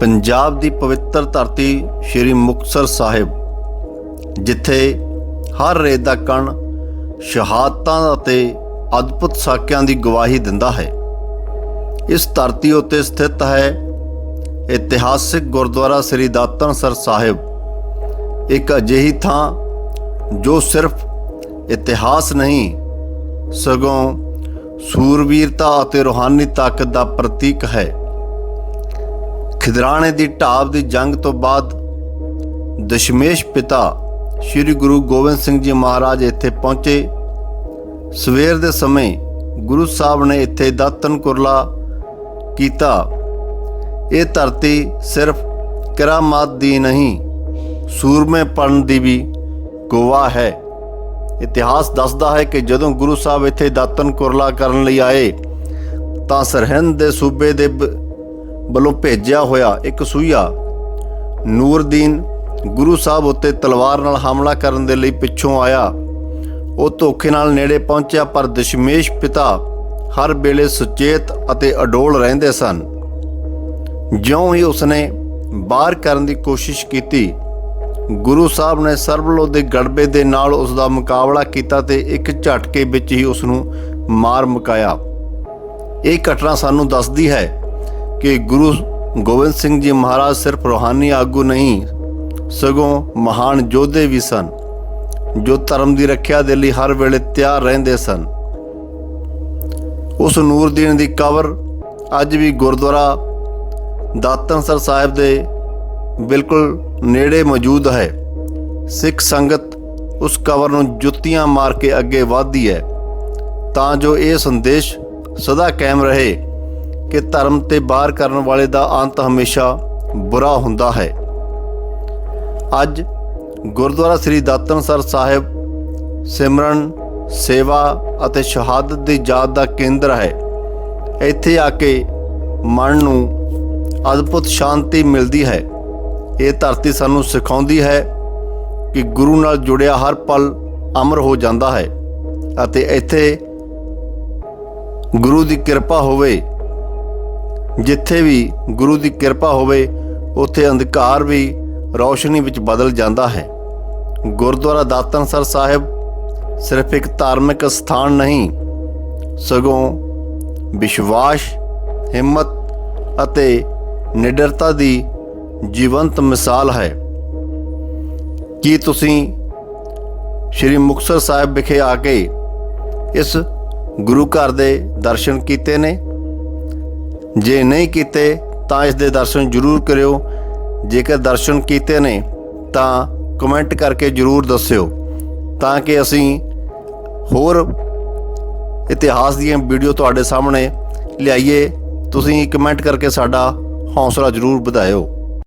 ਪੰਜਾਬ ਦੀ ਪਵਿੱਤਰ ਧਰਤੀ ਸ੍ਰੀ ਮੁਕਤਸਰ ਸਾਹਿਬ, ਜਿੱਥੇ ਹਰ ਰੇਤ ਦਾ ਕਣ ਸ਼ਹਾਦਤਾਂ ਅਤੇ ਅਦਭੁਤ ਸਾਕਿਆਂ ਦੀ ਗਵਾਹੀ ਦਿੰਦਾ ਹੈ। ਇਸ ਧਰਤੀ ਉੱਤੇ ਸਥਿਤ ਹੈ ਇਤਿਹਾਸਿਕ ਗੁਰਦੁਆਰਾ ਸ੍ਰੀ ਦਾਤਨਸਰ ਸਾਹਿਬ। ਇੱਕ ਅਜਿਹੀ ਥਾਂ ਜੋ ਸਿਰਫ ਇਤਿਹਾਸ ਨਹੀਂ, ਸਗੋਂ ਸੂਰਬੀਰਤਾ ਅਤੇ ਰੂਹਾਨੀ ਤਾਕਤ ਦਾ ਪ੍ਰਤੀਕ ਹੈ। ਖਿਦਰਾਣੇ ਦੀ ਢਾਬ ਦੀ ਜੰਗ ਤੋਂ ਬਾਅਦ ਦਸ਼ਮੇਸ਼ ਪਿਤਾ ਸ੍ਰੀ ਗੁਰੂ ਗੋਬਿੰਦ ਸਿੰਘ ਜੀ ਮਹਾਰਾਜ ਇੱਥੇ ਪਹੁੰਚੇ। ਸਵੇਰ ਦੇ ਸਮੇਂ ਗੁਰੂ ਸਾਹਿਬ ਨੇ ਇੱਥੇ ਦਾਤਨ ਕੁਰਲਾ ਕੀਤਾ। ਇਹ ਧਰਤੀ ਸਿਰਫ ਕਰਾਮਾਤ ਦੀ ਨਹੀਂ ਸੂਰਮੇਪਣ ਦੀ ਵੀ ਗਵਾਹ ਹੈ। ਇਤਿਹਾਸ ਦੱਸਦਾ ਹੈ ਕਿ ਜਦੋਂ ਗੁਰੂ ਸਾਹਿਬ ਇੱਥੇ ਦਾਤਨ ਕੁਰਲਾ ਕਰਨ ਲਈ ਆਏ, ਤਾਂ ਸਰਹਿੰਦ ਦੇ ਸੂਬੇ ਦੇ ਬ- ਵੱਲੋਂ ਭੇਜਿਆ ਹੋਇਆ ਇੱਕ ਸੂਈਆ ਨੂਰਦੀਨ ਗੁਰੂ ਸਾਹਿਬ ਉੱਤੇ ਤਲਵਾਰ ਨਾਲ ਹਮਲਾ ਕਰਨ ਦੇ ਲਈ ਪਿੱਛੋਂ ਆਇਆ। ਉਹ ਧੋਖੇ ਨਾਲ ਨੇੜੇ ਪਹੁੰਚਿਆ, ਪਰ ਦਸ਼ਮੇਸ਼ ਪਿਤਾ ਹਰ ਵੇਲੇ ਸੁਚੇਤ ਅਤੇ ਅਡੋਲ ਰਹਿੰਦੇ ਸਨ। ਜਿਉਂ ਹੀ ਉਸਨੇ ਬਾਹਰ ਕਰਨ ਦੀ ਕੋਸ਼ਿਸ਼ ਕੀਤੀ, ਗੁਰੂ ਸਾਹਿਬ ਨੇ ਸਰਬਲੋ ਦੇ ਗੜਬੇ ਦੇ ਨਾਲ ਉਸ ਦਾ ਮੁਕਾਬਲਾ ਕੀਤਾ ਤੇ ਇੱਕ ਝਟਕੇ ਵਿੱਚ ਹੀ ਉਸ ਨੂੰ ਮਾਰ ਮੁਕਾਇਆ। ਇਹ ਘਟਨਾ ਸਾਨੂੰ ਦੱਸਦੀ ਹੈ ਕਿ ਗੁਰੂ ਗੋਬਿੰਦ ਸਿੰਘ ਜੀ ਮਹਾਰਾਜ ਸਿਰਫ ਰੋਹਾਨੀ ਆਗੂ ਨਹੀਂ, ਸਗੋਂ ਮਹਾਨ ਯੋਧੇ ਵੀ ਸਨ, ਜੋ ਧਰਮ ਦੀ ਰੱਖਿਆ ਦੇ ਲਈ ਹਰ ਵੇਲੇ ਤਿਆਰ ਰਹਿੰਦੇ ਸਨ। ਉਸ ਨੂਰਦੀਨ ਦੀ ਕਬਰ ਅੱਜ ਵੀ ਗੁਰਦੁਆਰਾ ਦਾਤਨਸਰ ਸਾਹਿਬ ਦੇ ਬਿਲਕੁਲ ਨੇੜੇ ਮੌਜੂਦ ਹੈ। ਸਿੱਖ ਸੰਗਤ ਉਸ ਕਬਰ ਨੂੰ ਜੁੱਤੀਆਂ ਮਾਰ ਕੇ ਅੱਗੇ ਵਧਦੀ ਹੈ, ਤਾਂ ਜੋ ਇਹ ਸੰਦੇਸ਼ ਸਦਾ ਕਾਇਮ ਰਹੇ। ਕਿ ਧਰਮ ਤੇ ਬਾਹਰ ਕਰਨ ਵਾਲੇ ਦਾ ਅੰਤ ਹਮੇਸ਼ਾ ਬੁਰਾ ਹੁੰਦਾ ਹੈ। ਅੱਜ ਗੁਰਦੁਆਰਾ ਸ੍ਰੀ ਦਾਤਨਸਰ ਸਾਹਿਬ ਸਿਮਰਨ, ਸੇਵਾ ਅਤੇ ਸ਼ਹਾਦਤ ਦੀ ਯਾਦ ਦਾ ਕੇਂਦਰ ਹੈ। ਇੱਥੇ ਆ ਕੇ ਮਨ ਨੂੰ ਅਦਭੁਤ ਸ਼ਾਂਤੀ ਮਿਲਦੀ ਹੈ। ਇਹ ਧਰਤੀ ਸਾਨੂੰ ਸਿਖਾਉਂਦੀ ਹੈ ਕਿ ਗੁਰੂ ਨਾਲ ਜੁੜਿਆ ਹਰ ਪਲ ਅਮਰ ਹੋ ਜਾਂਦਾ ਹੈ ਅਤੇ ਇੱਥੇ ਗੁਰੂ ਦੀ ਕਿਰਪਾ ਹੋਵੇ ਜਿੱਥੇ ਵੀ ਗੁਰੂ ਦੀ ਕਿਰਪਾ ਹੋਵੇ, ਉੱਥੇ ਅੰਧਕਾਰ ਵੀ ਰੌਸ਼ਨੀ ਵਿੱਚ ਬਦਲ ਜਾਂਦਾ ਹੈ। ਗੁਰਦੁਆਰਾ ਦਾਤਨਸਰ ਸਾਹਿਬ ਸਿਰਫ ਇੱਕ ਧਾਰਮਿਕ ਸਥਾਨ ਨਹੀਂ, ਸਗੋਂ ਵਿਸ਼ਵਾਸ, ਹਿੰਮਤ ਅਤੇ ਨਿਡਰਤਾ ਦੀ ਜੀਵੰਤ ਮਿਸਾਲ ਹੈ। ਕੀ ਤੁਸੀਂ ਸ਼੍ਰੀ ਮੁਕਤਸਰ ਸਾਹਿਬ ਵਿਖੇ ਆ ਕੇ ਇਸ ਗੁਰੂ ਘਰ ਦੇ ਦਰਸ਼ਨ ਕੀਤੇ ਨੇ? ਜੇ ਨਹੀਂ ਕੀਤੇ, ਤਾਂ ਇਸ ਦੇ ਦਰਸ਼ਨ ਜ਼ਰੂਰ ਕਰਿਓ। ਜੇਕਰ ਦਰਸ਼ਨ ਕੀਤੇ ਨੇ, ਤਾਂ ਕਮੈਂਟ ਕਰਕੇ ਜ਼ਰੂਰ ਦੱਸਿਓ, ਤਾਂ ਕਿ ਅਸੀਂ ਹੋਰ ਇਤਿਹਾਸ ਦੀਆਂ ਵੀਡੀਓ ਤੁਹਾਡੇ ਸਾਹਮਣੇ ਲਿਆਈਏ। ਤੁਸੀਂ ਕਮੈਂਟ ਕਰਕੇ ਸਾਡਾ ਹੌਸਲਾ ਜ਼ਰੂਰ ਵਧਾਇਓ।